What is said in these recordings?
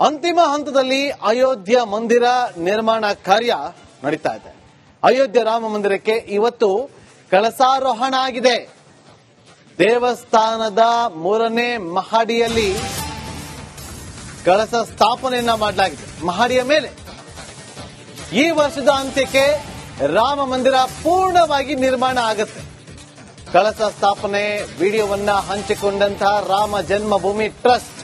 ಅಂತಿಮ ಹಂತದಲ್ಲಿ ಅಯೋಧ್ಯ ಮಂದಿರ ನಿರ್ಮಾಣ ಕಾರ್ಯ ನಡೀತಾ ಇದೆ. ಅಯೋಧ್ಯ ರಾಮ ಮಂದಿರಕ್ಕೆ ಇವತ್ತು ಕಳಸಾರೋಹಣ ಆಗಿದೆ. ದೇವಸ್ಥಾನದ ಮೂರನೇ ಮಹಡಿಯಲ್ಲಿ ಕಳಸ ಸ್ಥಾಪನೆಯನ್ನ ಮಾಡಲಾಗಿದೆ. ಮಹಡಿಯ ಮೇಲೆ ಈ ವರ್ಷದ ಅಂತ್ಯಕ್ಕೆ ರಾಮ ಮಂದಿರ ಪೂರ್ಣವಾಗಿ ನಿರ್ಮಾಣ ಆಗುತ್ತೆ. ಕಳಸ ಸ್ಥಾಪನೆ ವಿಡಿಯೋವನ್ನ ಹಂಚಿಕೊಂಡಂತಹ ರಾಮ ಜನ್ಮಭೂಮಿ ಟ್ರಸ್ಟ್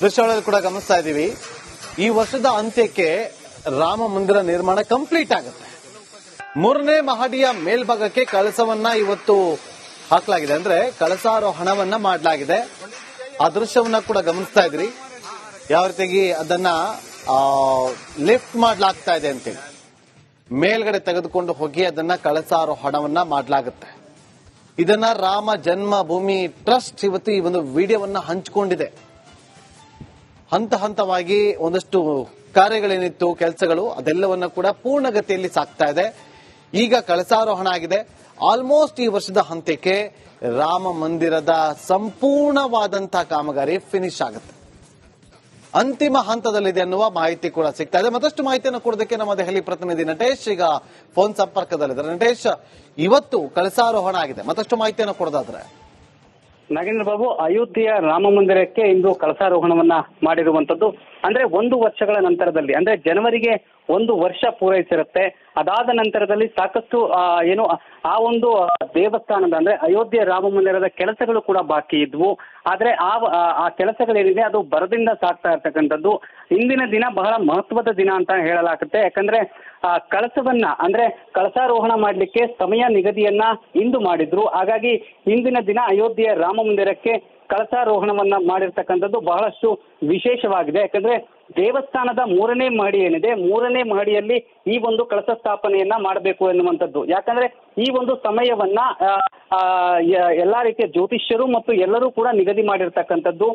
ದೃಶ್ಯಾವಳಿಯಲ್ಲಿ ಕೂಡ ಗಮನಿಸ್ತಾ ಇದ್ದೀವಿ. ಈ ವರ್ಷದ ಅಂತ್ಯಕ್ಕೆ ರಾಮ ಮಂದಿರ ನಿರ್ಮಾಣ ಕಂಪ್ಲೀಟ್ ಆಗುತ್ತೆ. ಮೂರನೇ ಮಹಡಿಯ ಮೇಲ್ಭಾಗಕ್ಕೆ ಕಳಸವನ್ನ ಇವತ್ತು ಹಾಕಲಾಗಿದೆ. ಅಂದ್ರೆ ಕಳಸಾರೋಹಣವನ್ನ ಮಾಡಲಾಗಿದೆ. ಆ ದೃಶ್ಯವನ್ನ ಕೂಡ ಗಮನಿಸ್ತಾ ಇದ್ರಿ. ಯಾವ ರೀತಿಯಾಗಿ ಅದನ್ನ ಲಿಫ್ಟ್ ಮಾಡಲಾಗ್ತಾ ಇದೆ ಅಂತೇಳಿ. ಮೇಲ್ಗಡೆ ತೆಗೆದುಕೊಂಡು ಹೋಗಿ ಅದನ್ನ ಕಳಸಾರೋಹಣವನ್ನ ಮಾಡಲಾಗುತ್ತೆ. ಇದನ್ನ ರಾಮ ಜನ್ಮಭೂಮಿ ಟ್ರಸ್ಟ್ ಇವತ್ತು ಈ ಒಂದು ವಿಡಿಯೋವನ್ನ ಹಂಚಿಕೊಂಡಿದೆ. ಹಂತ ಹಂತವಾಗಿ ಒಂದಷ್ಟು ಕಾರ್ಯಗಳೇನಿತ್ತು, ಕೆಲಸಗಳು, ಅದೆಲ್ಲವನ್ನ ಕೂಡ ಪೂರ್ಣಗತಿಯಲ್ಲಿ ಸಾಕ್ತಾ ಇದೆ. ಈಗ ಕಳಸಾರೋಹಣ ಆಗಿದೆ. ಆಲ್ಮೋಸ್ಟ್ ಈ ವರ್ಷದ ಹಂತಕ್ಕೆ ರಾಮ ಮಂದಿರದ ಸಂಪೂರ್ಣವಾದಂತಹ ಕಾಮಗಾರಿ ಫಿನಿಶ್ ಆಗುತ್ತೆ. ಅಂತಿಮ ಹಂತದಲ್ಲಿದೆ ಅನ್ನುವ ಮಾಹಿತಿ ಕೂಡ ಸಿಗ್ತಾ ಇದೆ. ಮತ್ತಷ್ಟು ಮಾಹಿತಿಯನ್ನು ಕೊಡೋದಕ್ಕೆ ನಮ್ಮ ದೆಹಲಿ ಪ್ರತಿನಿಧಿ ನಟೇಶ್ ಈಗ ಫೋನ್ ಸಂಪರ್ಕದಲ್ಲಿದ್ದಾರೆ. ನಟೇಶ್, ಇವತ್ತು ಕಳಸಾರೋಹಣ ಆಗಿದೆ. ಮತ್ತಷ್ಟು ಮಾಹಿತಿಯನ್ನು ಕೊಡೋದಾದ್ರೆ. ನಾಗೇಂದ್ರ ಬಾಬು, ಅಯೋಧ್ಯೆಯ ರಾಮ ಮಂದಿರಕ್ಕೆ ಇಂದು ಕಳಸಾರೋಹಣವನ್ನ ಮಾಡಿರುವಂತದ್ದು ಅಂದ್ರೆ ಒಂದು ವರ್ಷಗಳ ನಂತರದಲ್ಲಿ, ಅಂದ್ರೆ ಜನವರಿಗೆ ಒಂದು ವರ್ಷ ಪೂರೈಸಿರುತ್ತೆ. ಅದಾದ ನಂತರದಲ್ಲಿ ಸಾಕಷ್ಟು ಏನು, ಆ- ಒಂದು ದೇವಸ್ಥಾನದ, ಅಂದ್ರೆ ಅಯೋಧ್ಯೆ ರಾಮ ಮಂದಿರದ ಕೆಲಸಗಳು ಕೂಡ ಬಾಕಿ ಇದ್ವು. ಆದ್ರೆ ಆ, ಆ- ಕೆಲಸಗಳೇನಿದೆ, ಅದು ಬರದಿಂದ ಸಾಕ್ತಾ ಇರ್ತಕ್ಕಂಥದ್ದು. ಇಂದಿನ ದಿನ ಬಹಳ ಮಹತ್ವದ ದಿನ ಅಂತ ಹೇಳಲಾಗುತ್ತೆ. ಯಾಕಂದ್ರೆ, ಆ, ಕಳಸವನ್ನ, ಅಂದ್ರೆ ಕಳಸಾರೋಹಣ ಮಾಡ್ಲಿಕ್ಕೆ ಸಮಯ ನಿಗದಿಯನ್ನ ಇಂದು ಮಾಡಿದ್ರು. ಹಾಗಾಗಿ ಇಂದಿನ ದಿನ ಅಯೋಧ್ಯೆಯ ರಾಮ ಮಂದಿರಕ್ಕೆ ಕಳಸಾರೋಹಣವನ್ನ ಮಾಡಿರ್ತಕ್ಕಂಥದ್ದು ಬಹಳಷ್ಟು ವಿಶೇಷವಾಗಿದೆ. ಯಾಕಂದ್ರೆ ದೇವಸ್ಥಾನದ ಮೂರನೇ ಮಹಡಿ ಏನಿದೆ, ಮೂರನೇ ಮಹಡಿಯಲ್ಲಿ ಈ ಒಂದು ಕಳಸ ಸ್ಥಾಪನೆಯನ್ನ ಮಾಡಬೇಕು ಎನ್ನುವಂಥದ್ದು. ಯಾಕಂದ್ರೆ ಈ ಒಂದು ಸಮಯವನ್ನ ಎಲ್ಲಾ ರೀತಿಯ ಜ್ಯೋತಿಷ್ಯರು ಮತ್ತು ಎಲ್ಲರೂ ಕೂಡ ನಿಗದಿ ಮಾಡಿರ್ತಕ್ಕಂಥದ್ದು.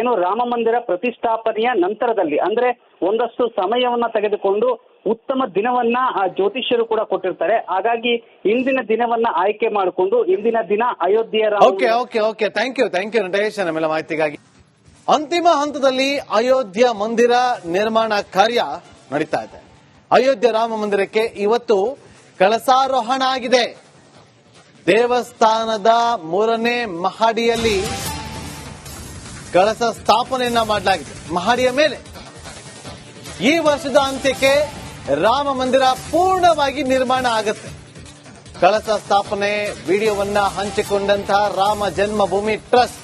ಏನು ರಾಮ ಮಂದಿರ ಪ್ರತಿಷ್ಠಾಪನೆಯ ನಂತರದಲ್ಲಿ, ಅಂದ್ರೆ ಒಂದಷ್ಟು ಸಮಯವನ್ನ ತೆಗೆದುಕೊಂಡು ಉತ್ತಮ ದಿನವನ್ನ ಆ ಜ್ಯೋತಿಷ್ಯರು ಕೂಡ ಕೊಟ್ಟಿರ್ತಾರೆ. ಹಾಗಾಗಿ ಇಂದಿನ ದಿನವನ್ನ ಆಯ್ಕೆ ಮಾಡಿಕೊಂಡು ಇಂದಿನ ದಿನ ಅಯೋಧ್ಯೆಯ okay okay okay. Thank you thank you Natesh ನಮ್ಮೆಲ್ಲ ಮಾಹಿತಿಗಾಗಿ. ಅಂತಿಮ ಹಂತದಲ್ಲಿ ಅಯೋಧ್ಯ ಮಂದಿರ ನಿರ್ಮಾಣ ಕಾರ್ಯ ನಡೀತಾ ಇದೆ. ಅಯೋಧ್ಯೆ ರಾಮ ಮಂದಿರಕ್ಕೆ ಇವತ್ತು ಕಳಸಾರೋಹಣ ಆಗಿದೆ. ದೇವಸ್ಥಾನದ ಮೂರನೇ ಮಹಡಿಯಲ್ಲಿ ಕಳಸ ಸ್ಥಾಪನೆಯನ್ನ ಮಾಡಲಾಗಿದೆ ಮಹಡಿಯ ಮೇಲೆ ಈ ವರ್ಷದ ಅಂತ್ಯಕ್ಕೆ ರಾಮ ಮಂದಿರ ಪೂರ್ಣವಾಗಿ ನಿರ್ಮಾಣ ಆಗುತ್ತೆ ಕಳಸ ಸ್ಥಾಪನೆ ವಿಡಿಯೋವನ್ನ ಹಂಚಿಕೊಂಡಂತಹ ರಾಮ ಜನ್ಮಭೂಮಿ ಟ್ರಸ್ಟ್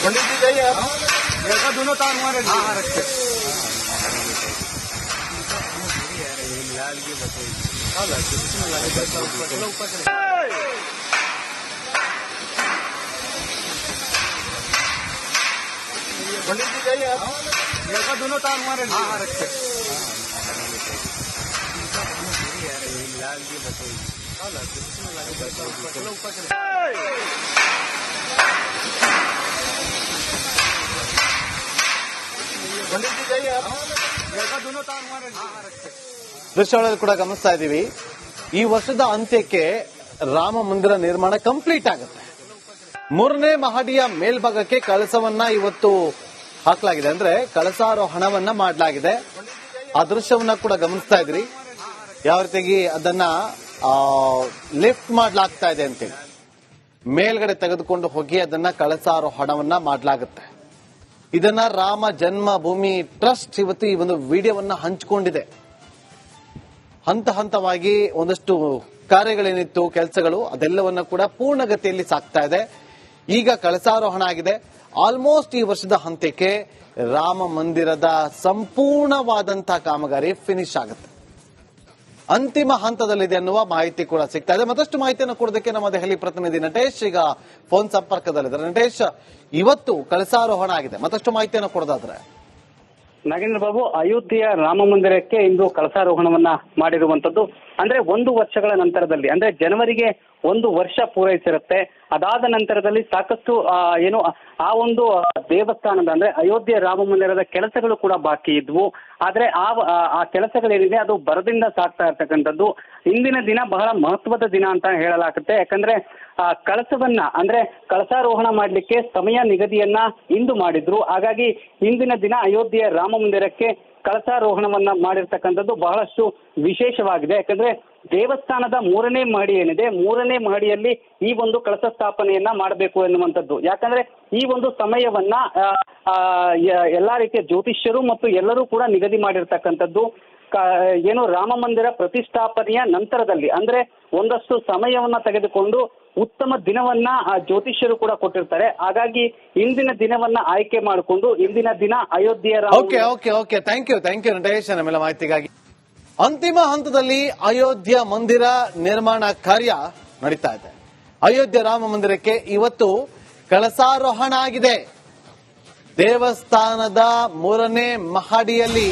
पंडित जी जाइए आप ऐसा दोनों तार फ़िलहाल ये बताइए भले जी जाइए आप। लड़का दोनों तार हमारे हाँ हाँ रखते लाल ये भले जी जाइए आप। लड़का दोनों तार हमारे हाँ हाँ रखते ದೃಶ್ಯಾವಳಿಯಲ್ಲಿ ಕೂಡ ಗಮನಿಸ್ತಾ ಇದ್ದೀವಿ. ಈ ವರ್ಷದ ಅಂತ್ಯಕ್ಕೆ ರಾಮ ಮಂದಿರ ನಿರ್ಮಾಣ ಕಂಪ್ಲೀಟ್ ಆಗುತ್ತೆ. ಮೂರನೇ ಮಹಡಿಯ ಮೇಲ್ಭಾಗಕ್ಕೆ ಕಳಸವನ್ನ ಇವತ್ತು ಹಾಕಲಾಗಿದೆ. ಅಂದ್ರೆ ಕಳಸಾರೋಹಣವನ್ನ ಮಾಡಲಾಗಿದೆ. ಆ ದೃಶ್ಯವನ್ನ ಕೂಡ ಗಮನಿಸ್ತಾ ಇದ್ರಿ. ಯಾವ ರೀತಿಯಾಗಿ ಅದನ್ನ ಲಿಫ್ಟ್ ಮಾಡಲಾಗ್ತಾ ಇದೆ ಅಂತೇಳಿ. ಮೇಲ್ಗಡೆ ತೆಗೆದುಕೊಂಡು ಹೋಗಿ ಅದನ್ನ ಕಳಸಾರೋಹಣವನ್ನ ಮಾಡಲಾಗುತ್ತೆ. ಇದನ್ನ ರಾಮ ಜನ್ಮಭೂಮಿ ಟ್ರಸ್ಟ್ ಇವತ್ತು ಈ ಒಂದು ವಿಡಿಯೋವನ್ನ ಹಂಚಿಕೊಂಡಿದೆ. ಹಂತ ಹಂತವಾಗಿ ಒಂದಷ್ಟು ಕಾರ್ಯಗಳೇನಿತ್ತು, ಕೆಲಸಗಳು, ಅದೆಲ್ಲವನ್ನ ಕೂಡ ಪೂರ್ಣಗತಿಯಲ್ಲಿ ಸಾಕ್ತಾ ಇದೆ. ಈಗ ಕಳಸಾರೋಹಣ ಆಗಿದೆ. ಆಲ್ಮೋಸ್ಟ್ ಈ ವರ್ಷದ ಹಂತಕ್ಕೆ ರಾಮ ಮಂದಿರದ ಸಂಪೂರ್ಣವಾದಂತಹ ಕಾಮಗಾರಿ ಫಿನಿಶ್ ಆಗುತ್ತೆ. ಅಂತಿಮ ಹಂತದಲ್ಲಿದೆ ಅನ್ನುವ ಮಾಹಿತಿ ಕೂಡ ಸಿಗ್ತಾ ಇದೆ. ಮತ್ತಷ್ಟು ಮಾಹಿತಿಯನ್ನು ಕೊಡೋದಕ್ಕೆ ನಮ್ಮ ದೆಹಲಿ ಪ್ರತಿನಿಧಿ ನಟೇಶ್ ಈಗ ಫೋನ್ ಸಂಪರ್ಕದಲ್ಲಿದ್ದಾರೆ. ನಟೇಶ್, ಇವತ್ತು ಕಳಸಾರೋಹಣ ಆಗಿದೆ. ಮತ್ತಷ್ಟು ಮಾಹಿತಿಯನ್ನು ಕೊಡೋದಾದ್ರೆ ನಾಗೇಂದ್ರ ಬಾಬು, ಅಯೋಧ್ಯೆಯ ರಾಮ ಮಂದಿರಕ್ಕೆ ಇಂದು ಕಳಸಾರೋಹಣವನ್ನ ಮಾಡಿರುವಂತದ್ದು ಅಂದ್ರೆ ಒಂದು ವರ್ಷಗಳ ನಂತರದಲ್ಲಿ, ಅಂದ್ರೆ ಜನವರಿಗೆ ಒಂದು ವರ್ಷ ಪೂರೈಸಿರುತ್ತೆ. ಅದಾದ ನಂತರದಲ್ಲಿ ಸಾಕಷ್ಟು ಏನು ಆ- ಒಂದು ದೇವಸ್ಥಾನದ ಅಂದ್ರೆ ಅಯೋಧ್ಯೆ ರಾಮ ಮಂದಿರದ ಕೆಲಸಗಳು ಕೂಡ ಬಾಕಿ ಇದ್ವು. ಆದ್ರೆ ಆ, ಆ- ಕೆಲಸಗಳೇನಿದೆ, ಅದು ಬರದಿಂದ ಸಾಗ್ತಾ ಇರ್ತಕ್ಕಂಥದ್ದು. ಇಂದಿನ ದಿನ ಬಹಳ ಮಹತ್ವದ ದಿನ ಅಂತ ಹೇಳಲಾಗುತ್ತೆ. ಯಾಕಂದ್ರೆ, ಆ, ಕಳಸವನ್ನ, ಅಂದ್ರೆ ಕಳಸಾರೋಹಣ ಮಾಡಲಿಕ್ಕೆ ಸಮಯ ನಿಗದಿಯನ್ನ ಇಂದು ಮಾಡಿದ್ರು. ಹಾಗಾಗಿ ಇಂದಿನ ದಿನ ಅಯೋಧ್ಯೆಯ ರಾಮ ಮಂದಿರಕ್ಕೆ ಕಳಸಾರೋಹಣವನ್ನ ಮಾಡಿರ್ತಕ್ಕಂಥದ್ದು ಬಹಳಷ್ಟು ವಿಶೇಷವಾಗಿದೆ. ಯಾಕಂದ್ರೆ ದೇವಸ್ಥಾನದ ಮೂರನೇ ಮಹಡಿ ಏನಿದೆ, ಮೂರನೇ ಮಹಡಿಯಲ್ಲಿ ಈ ಒಂದು ಕಳಸ ಸ್ಥಾಪನೆಯನ್ನ ಮಾಡಬೇಕು ಎನ್ನುವಂಥದ್ದು. ಯಾಕಂದ್ರೆ ಈ ಒಂದು ಸಮಯವನ್ನ ಎಲ್ಲಾ ರೀತಿಯ ಜ್ಯೋತಿಷ್ಯರು ಮತ್ತು ಎಲ್ಲರೂ ಕೂಡ ನಿಗದಿ ಮಾಡಿರ್ತಕ್ಕಂಥದ್ದು. ಏನು ರಾಮ ಮಂದಿರ ಪ್ರತಿಷ್ಠಾಪನೆಯ ನಂತರದಲ್ಲಿ, ಅಂದ್ರೆ ಒಂದಷ್ಟು ಸಮಯವನ್ನ ತೆಗೆದುಕೊಂಡು ಉತ್ತಮ ದಿನವನ್ನ ಆ ಜ್ಯೋತಿಷ್ಯರು ಕೂಡ ಕೊಟ್ಟಿರ್ತಾರೆ. ಹಾಗಾಗಿ ಇಂದಿನ ದಿನವನ್ನ ಆಯ್ಕೆ ಮಾಡಿಕೊಂಡು ಇಂದಿನ ದಿನ ಅಯೋಧ್ಯೆಯ okay okay okay. Thank you thank you Natesh ನಮ್ಮೆಲ್ಲ ಮಾಹಿತಿಗಾಗಿ. ಅಂತಿಮ ಹಂತದಲ್ಲಿ ಅಯೋಧ್ಯ ಮಂದಿರ ನಿರ್ಮಾಣ ಕಾರ್ಯ ನಡೀತಾ ಇದೆ. ಅಯೋಧ್ಯೆ ರಾಮ ಮಂದಿರಕ್ಕೆ ಇವತ್ತು ಕಳಸಾರೋಹಣ ಆಗಿದೆ. ದೇವಸ್ಥಾನದ ಮೂರನೇ ಮಹಡಿಯಲ್ಲಿ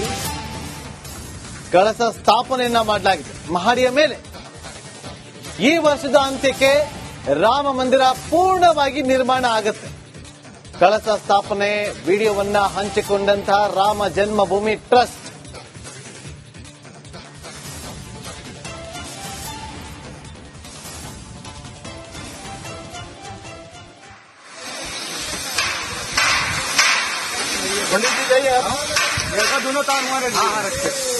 ಕಳಸ ಸ್ಥಾಪನೆಯನ್ನ ಮಾಡಲಾಗಿದೆ ಮಹಡಿಯ ಮೇಲೆ ಈ ವರ್ಷದ ಅಂತ್ಯಕ್ಕೆ ರಾಮ ಮಂದಿರ ಪೂರ್ಣವಾಗಿ ನಿರ್ಮಾಣ ಆಗುತ್ತೆ ಕಳಸ ಸ್ಥಾಪನೆ ವಿಡಿಯೋವನ್ನ ಹಂಚಿಕೊಂಡಂತಹ ರಾಮ ಜನ್ಮಭೂಮಿ ಟ್ರಸ್ಟ್ पंडित जी जाइए आप देखा दोनों तार मारे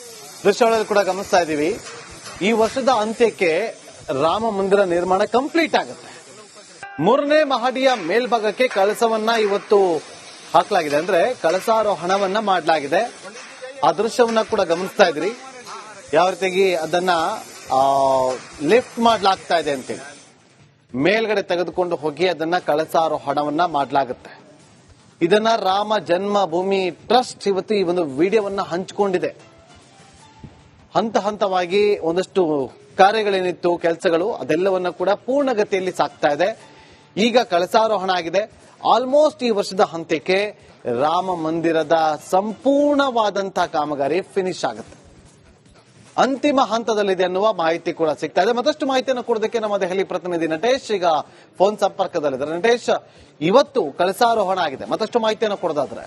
ದೃಶ್ಯಾವಳಿಯಲ್ಲಿ ಕೂಡ ಗಮನಿಸ್ತಾ ಇದ್ದೀವಿ. ಈ ವರ್ಷದ ಅಂತ್ಯಕ್ಕೆ ರಾಮ ಮಂದಿರ ನಿರ್ಮಾಣ ಕಂಪ್ಲೀಟ್ ಆಗುತ್ತೆ. ಮೂರನೇ ಮಹಡಿಯ ಮೇಲ್ಭಾಗಕ್ಕೆ ಕಳಸವನ್ನ ಇವತ್ತು ಹಾಕಲಾಗಿದೆ. ಅಂದ್ರೆ ಕಳಸಾರೋಹಣವನ್ನ ಮಾಡಲಾಗಿದೆ. ಆ ದೃಶ್ಯವನ್ನ ಕೂಡ ಗಮನಿಸ್ತಾ ಇದ್ರಿ. ಯಾವ ರೀತಿಯಾಗಿ ಅದನ್ನ ಲಿಫ್ಟ್ ಮಾಡಲಾಗ್ತಾ ಇದೆ ಅಂತೇಳಿ. ಮೇಲ್ಗಡೆ ತೆಗೆದುಕೊಂಡು ಹೋಗಿ ಅದನ್ನ ಕಳಸಾರೋಹಣವನ್ನ ಮಾಡಲಾಗುತ್ತೆ. ಇದನ್ನ ರಾಮ ಜನ್ಮಭೂಮಿ ಟ್ರಸ್ಟ್ ಇವತ್ತು ಈ ಒಂದು ವಿಡಿಯೋವನ್ನ ಹಂಚಿಕೊಂಡಿದೆ. ಹಂತ ಹಂತವಾಗಿ ಒಂದಷ್ಟು ಕಾರ್ಯಗಳೇನಿತ್ತು, ಕೆಲಸಗಳು, ಅದೆಲ್ಲವನ್ನ ಕೂಡ ಪೂರ್ಣಗತಿಯಲ್ಲಿ ಸಾಕ್ತಾ ಇದೆ. ಈಗ ಕಳಸಾರೋಹಣ ಆಗಿದೆ. ಆಲ್ಮೋಸ್ಟ್ ಈ ವರ್ಷದ ಹಂತಕ್ಕೆ ರಾಮ ಮಂದಿರದ ಸಂಪೂರ್ಣವಾದಂತಹ ಕಾಮಗಾರಿ ಫಿನಿಶ್ ಆಗುತ್ತೆ. ಅಂತಿಮ ಹಂತದಲ್ಲಿದೆ ಅನ್ನುವ ಮಾಹಿತಿ ಕೂಡ ಸಿಗ್ತಾ ಇದೆ. ಮತ್ತಷ್ಟು ಮಾಹಿತಿಯನ್ನು ಕೊಡೋದಕ್ಕೆ ನಮ್ಮ ದೆಹಲಿ ಪ್ರತಿನಿಧಿ ನಟೇಶ್ ಈಗ ಫೋನ್ ಸಂಪರ್ಕದಲ್ಲಿದ್ದಾರೆ. ನಟೇಶ್, ಇವತ್ತು ಕಳಸಾರೋಹಣ ಆಗಿದೆ. ಮತ್ತಷ್ಟು ಮಾಹಿತಿಯನ್ನು ಕೊಡೋದಾದ್ರೆ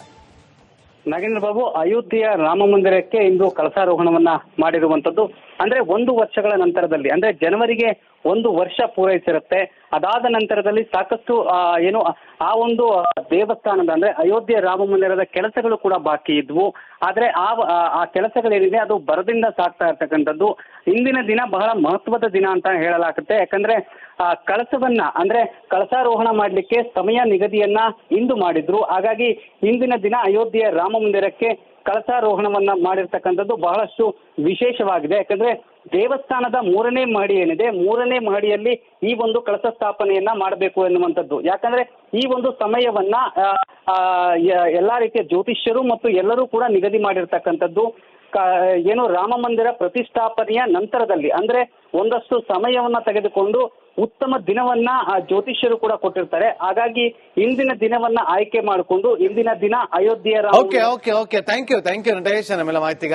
ನಾಗೇಂದ್ರ ಬಾಬು ಅಯೋಧ್ಯೆಯ ರಾಮ ಮಂದಿರಕ್ಕೆ ಇಂದು ಕಳಸಾರೋಹಣವನ್ನ ಮಾಡಿರುವಂತದ್ದು ಅಂದ್ರೆ ಒಂದು ವರ್ಷಗಳ ನಂತರದಲ್ಲಿ ಅಂದ್ರೆ ಜನವರಿಗೆ ಒಂದು ವರ್ಷ ಪೂರೈಸಿರುತ್ತೆ. ಅದಾದ ನಂತರದಲ್ಲಿ ಸಾಕಷ್ಟು ಏನು, ಆ- ಒಂದು ದೇವಸ್ಥಾನದ, ಅಂದ್ರೆ ಅಯೋಧ್ಯೆ ರಾಮ ಮಂದಿರದ ಕೆಲಸಗಳು ಕೂಡ ಬಾಕಿ ಇದ್ವು. ಆದ್ರೆ ಆ, ಆ- ಕೆಲಸಗಳೇನಿದೆ, ಅದು ಬರದಿಂದ ಸಾಕ್ತಾ ಇರ್ತಕ್ಕಂಥದ್ದು. ಇಂದಿನ ದಿನ ಬಹಳ ಮಹತ್ವದ ದಿನ ಅಂತ ಹೇಳಲಾಗುತ್ತೆ. ಯಾಕಂದ್ರೆ, ಆ, ಕಳಸವನ್ನ, ಅಂದ್ರೆ ಕಳಸಾರೋಹಣ ಮಾಡ್ಲಿಕ್ಕೆ ಸಮಯ ನಿಗದಿಯನ್ನ ಇಂದು ಮಾಡಿದ್ರು. ಹಾಗಾಗಿ ಇಂದಿನ ದಿನ ಅಯೋಧ್ಯೆಯ ರಾಮ ಮಂದಿರಕ್ಕೆ ಕಳಸಾರೋಹಣವನ್ನ ಮಾಡಿರ್ತಕ್ಕಂಥದ್ದು ಬಹಳಷ್ಟು ವಿಶೇಷವಾಗಿದೆ. ಯಾಕಂದ್ರೆ ದೇವಸ್ಥಾನದ ಮೂರನೇ ಮಹಡಿ ಏನಿದೆ, ಮೂರನೇ ಮಹಡಿಯಲ್ಲಿ ಈ ಒಂದು ಕಳಸ ಸ್ಥಾಪನೆಯನ್ನ ಮಾಡಬೇಕು ಎನ್ನುವಂಥದ್ದು. ಯಾಕಂದ್ರೆ ಈ ಒಂದು ಸಮಯವನ್ನ ಎಲ್ಲಾ ರೀತಿಯ ಜ್ಯೋತಿಷ್ಯರು ಮತ್ತು ಎಲ್ಲರೂ ಕೂಡ ನಿಗದಿ ಮಾಡಿರ್ತಕ್ಕಂಥದ್ದು. ಏನು ರಾಮ ಮಂದಿರ ಪ್ರತಿಷ್ಠಾಪನೆಯ ನಂತರದಲ್ಲಿ, ಅಂದ್ರೆ ಒಂದಷ್ಟು ಸಮಯವನ್ನ ತೆಗೆದುಕೊಂಡು ಉತ್ತಮ ದಿನವನ್ನ ಆ ಜ್ಯೋತಿಷ್ಯರು ಕೂಡ ಕೊಟ್ಟಿರ್ತಾರೆ. ಹಾಗಾಗಿ ಇಂದಿನ ದಿನವನ್ನ ಆಯ್ಕೆ ಮಾಡಿಕೊಂಡು ಇಂದಿನ ದಿನ ಅಯೋಧ್ಯೆಯ okay okay okay thank you thank you Natesh ಮಾಹಿತಿಗಾಗಿ